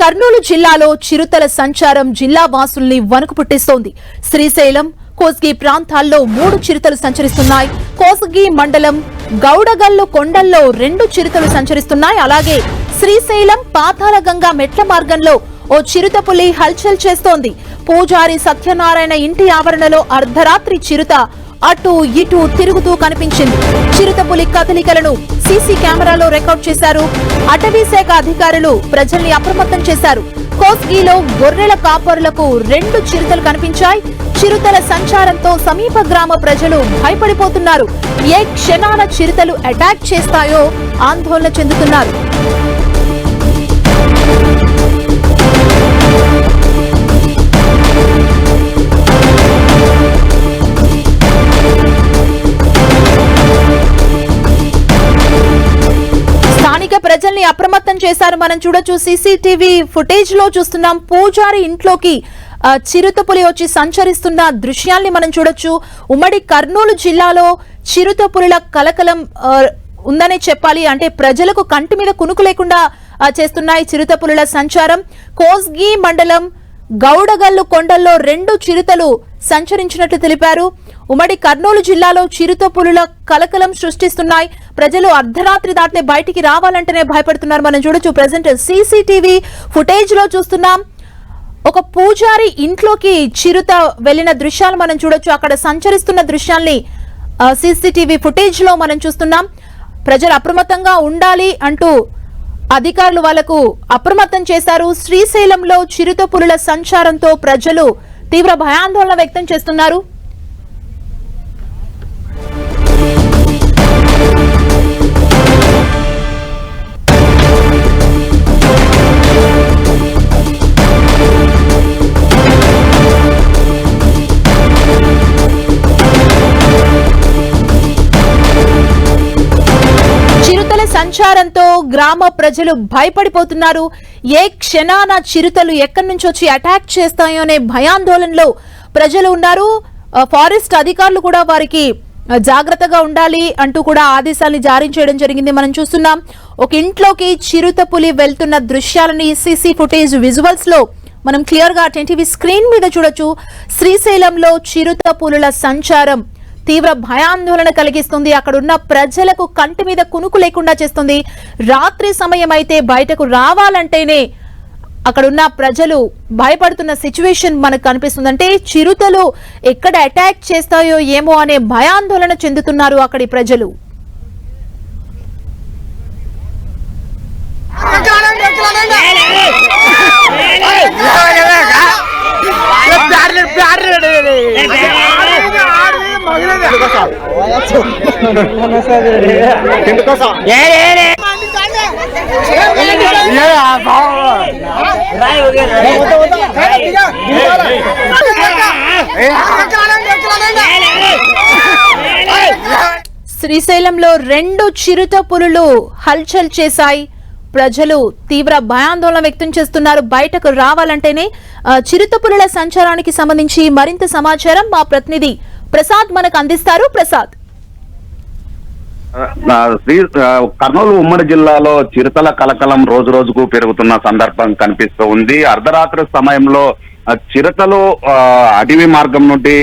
కర్నూలు జిల్లాలో చిరుతల సంచారం జిల్లా వాసుల్ని వణుకు పుట్టిస్తోంది. శ్రీశైలం కోస్గి ప్రాంతాల్లో మూడు చిరుతలు సంచరిస్తున్నాయి. కోస్గి మండలం గౌడగల్లు కొండల్లో రెండు చిరుతలు సంచరిస్తున్నాయి. అలాగే శ్రీశైలం పాతాళగంగా మెట్ల మార్గంలో ఓ చిరుత పులి హల్చల్ చేస్తోంది. పూజారి సత్యనారాయణ ఇంటి ఆవరణలో అర్ధరాత్రి చిరుత అటు ఇటు తిరుగుతూ కనిపించింది. చిరుతపులి కదలికలను సీసీ కెమెరాలో రికార్డ్ చేశారు. అటవీ శాఖ అధికారులు ప్రజల్ని అప్రమత్తం చేశారు. కోస్గిలో గొర్రెల కాపరులకు రెండు చిరుతలు కనిపించాయి. చిరుతల సంచారంతో సమీప గ్రామ ప్రజలు భయపడిపోతున్నారు. ఏ క్షణాన చిరుతలు అటాక్ చేస్తాయో ఆందోళన చెందుతున్నారు. స్థానిక ప్రజల్ని అప్రమత్తం చేశారు. మనం చూడొచ్చు సీసీటీవీ ఫుటేజ్లో చూస్తున్నాం. పూజారి ఇంట్లోకి చిరుతపులి వచ్చి సంచరిస్తున్న దృశ్యాల్ని మనం చూడొచ్చు. ఉమ్మడి కర్నూలు జిల్లాలో చిరుతపులుల కలకలం ఉందనే చెప్పాలి. అంటే ప్రజలకు కంటి మీద కునుకు లేకుండా చేస్తున్నాయి చిరుతపులుల సంచారం. కోస్గి మండలం గౌడగల్లు కొండల్లో రెండు చిరుతలు సంచరించినట్లు తెలిపారు. ఉమ్మడి కర్నూలు జిల్లాలో చిరుత పులుల కలకలం సృష్టిస్తున్నాయి. ప్రజలు అర్ధరాత్రి దాటినే బయటికి రావాలంటేనే భయపడుతున్నారు. మనం చూడొచ్చు ప్రజెంట్ సీసీటీవీ ఫుటేజ్లో చూస్తున్నాం. ఒక పూజారి ఇంట్లోకి చిరుత వెళ్ళిన దృశ్యాలు మనం చూడొచ్చు. అక్కడ సంచరిస్తున్న దృశ్యాల్ని సీసీటీవీ ఫుటేజ్లో మనం చూస్తున్నాం. ప్రజలు అప్రమత్తంగా ఉండాలి అంటూ అధికారులు వాళ్ళకు అప్రమత్తం చేశారు. శ్రీశైలంలో చిరుత పులుల సంచారంతో ప్రజలు తీవ్ర భయాందోళన వ్యక్తం చేస్తున్నారు. సంచారంతో గ్రామ ప్రజలు భయపడిపోతున్నారు. ఏ క్షణాన చిరుతలు ఎక్కడి నుంచి వచ్చి అటాక్ చేస్తాయో అనే భయాందోళనలో ప్రజలు ఉన్నారు. ఫారెస్ట్ అధికారులు కూడా వారికి జాగ్రత్తగా ఉండాలి అంటూ కూడా ఆదేశాలను జారీ చేయడం జరిగింది. మనం చూస్తున్నాం ఒక ఇంట్లోకి చిరుత పులి వెళ్తున్న దృశ్యాలని సీసీ ఫుటేజ్ విజువల్స్లో మనం క్లియర్గా టీవీ స్క్రీన్ మీద చూడొచ్చు. శ్రీశైలంలో చిరుత పులుల సంచారం తీవ్ర భయాందోళన కలిగిస్తుంది అక్కడున్న ప్రజలకు కంటి మీద కునుకు లేకుండా చేస్తుంది రాత్రి సమయం అయితే బయటకు రావాలంటేనే అక్కడున్న ప్రజలు భయపడుతున్న సిచ్యువేషన్ మనకు కనిపిస్తుంది అంటే చిరుతలు ఎక్కడ అటాక్ చేస్తాయో ఏమో అనే భయాందోళన చెందుతున్నారు అక్కడి ప్రజలు శ్రీశైలంలో రెండు చిరుత పులులు హల్చల్ చేశాయి. ప్రజలు తీవ్ర భయాందోళన వ్యక్తం చేస్తున్నారు. బయటకు రావాలంటేనే చిరుతపులుల చిరుత పులుల సంచారానికి సంబంధించి మరింత సమాచారం మా ప్రతినిధి ప్రసాద్ మనకు అందిస్తారు. ప్రసాద్. శ్రీ కర్నూలు ఉమ్మడి జిల్లాలో చిరుతల కలకలం రోజు రోజుకు పెరుగుతున్న సందర్భం కనిపిస్తూ ఉంది. అర్ధరాత్రి సమయంలో ఆ, చిరుతలు అడవి మార్గం నుండి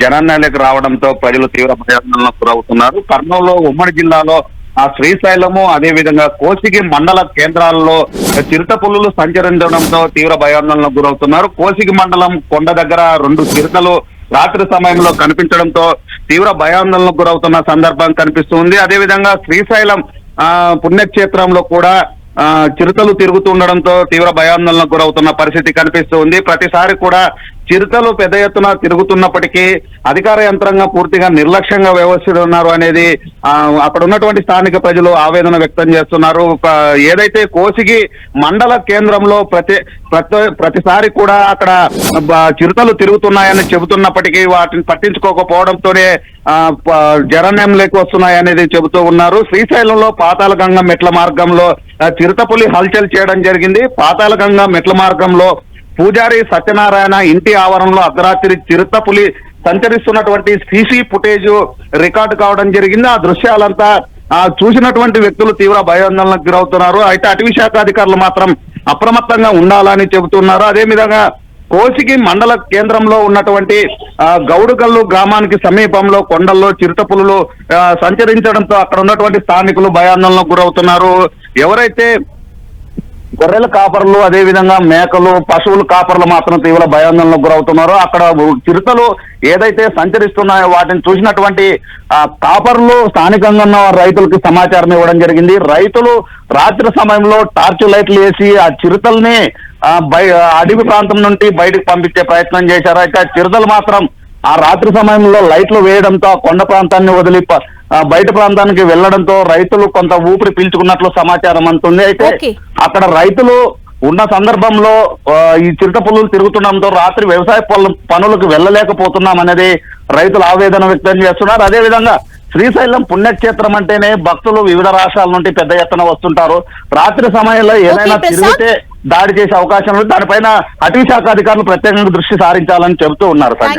జనాన్యాలకు రావడంతో ప్రజలు తీవ్ర భయాందోళనకు గురవుతున్నారు. కర్నూలు ఉమ్మడి జిల్లాలో ఆ శ్రీశైలము అదే విధంగా కోసిగి మండల కేంద్రాల్లో చిరుత పులులు సంచరించడంతో తీవ్ర భయాందోళనకు గురవుతున్నారు. కోసిగి మండలం కొండ దగ్గర రెండు చిరుతలు రాత్రి సమయంలో కనిపించడంతో తీవ్ర భయాందోళనకు గురవుతున్న సందర్భం కనిపిస్తుంది. అదేవిధంగా శ్రీశైలం ఆ పుణ్యక్షేత్రంలో కూడా ఆ చిరుతలు తిరుగుతుండడంతో తీవ్ర భయాందోళనకు గురవుతున్న పరిస్థితి కనిపిస్తుంది. ప్రతిసారి కూడా చిరుతలు పెద్ద ఎత్తున తిరుగుతున్నప్పటికీ అధికార యంత్రాంగం పూర్తిగా నిర్లక్ష్యంగా వ్యవహరిస్తున్నారు అనేది అక్కడ ఉన్నటువంటి స్థానిక ప్రజలు ఆవేదన వ్యక్తం చేస్తున్నారు. ఏదైతే కోసిగి మండల కేంద్రంలో ప్రతి ప్రతి ప్రతిసారి కూడా అక్కడ చిరుతలు తిరుగుతున్నాయని చెబుతున్నప్పటికీ వాటిని పట్టించుకోకపోవడంతోనే ఆ, ప- జరణ్యంలోకి వస్తున్నాయనేది చెబుతూ ఉన్నారు. శ్రీశైలంలో పాతాళగంగ మెట్ల మార్గంలో చిరుతపులి హల్చల్ చేయడం జరిగింది. పాతాళగంగ మెట్ల మార్గంలో పూజారి సత్యనారాయణ ఇంటి ఆవరణలో అర్ధరాత్రి చిరుతపులి సంచరిస్తున్నటువంటి సీసీ ఫుటేజ్ రికార్డు కావడం జరిగింది. ఆ దృశ్యాలంతా ఆ చూసినటువంటి వ్యక్తులు తీవ్ర భయాందోళనకు గురవుతున్నారు. అయితే అటవీ శాఖ అధికారులు మాత్రం అప్రమత్తంగా ఉండాలని చెబుతున్నారు. అదే విధంగా కోసికి మండల కేంద్రంలో ఉన్నటువంటి గౌడుగల్లు గౌడుకల్లు గ్రామానికి సమీపంలో కొండల్లో చిరుతపులులు సంచరించడంతో అక్కడ ఉన్నటువంటి స్థానికులు భయాందోళనకు గురవుతున్నారు. ఎవరైతే గొర్రెల కాపర్లు అదే విధంగా మేకలు పశువుల కాపర్లు మాత్రం తీవ్ర భయాందోళనకు గురవుతున్నారు. అక్కడ చిరుతలు ఏదైతే సంచరిస్తున్నాయో వాటిని చూసినటువంటి కాపర్లు స్థానికంగా ఉన్న రైతులకు సమాచారం ఇవ్వడం జరిగింది. రైతులు రాత్రి సమయంలో టార్చ్ లైట్లు వేసి ఆ చిరుతల్ని అడవి ప్రాంతం నుండి బయటకు పంపించే ప్రయత్నం చేశారు. అయితే చిరుతలు మాత్రం ఆ రాత్రి సమయంలో లైట్లు వేయడంతో ఆ కొండ ప్రాంతాన్ని వదిలి బయట ప్రాంతానికి వెళ్ళడంతో రైతులు కొంత ఊపిరి పీల్చుకున్నట్లు సమాచారం అందుతుంది. అయితే. అక్కడ రైతులు ఉన్న సందర్భంలో ఈ చిరుత పులులు తిరుగుతుండడంతో రాత్రి వ్యవసాయ పనులు పనులకు వెళ్ళలేకపోతున్నాం అనేది రైతులు ఆవేదన వ్యక్తం చేస్తున్నారు. అదే విధంగా శ్రీశైలం పుణ్యక్షేత్రం అంటేనే భక్తులు వివిధ రాష్ట్రాల నుండి పెద్ద ఎత్తున వస్తుంటారు. రాత్రి సమయంలో ఏదైనా. తిరిగితే దాడి చేసే అవకాశం ఉంది. దానిపైన అటవీ శాఖ అధికారులు ప్రత్యేకంగా దృష్టి సారించాలని చెబుతూ ఉన్నారు ప్రసాద్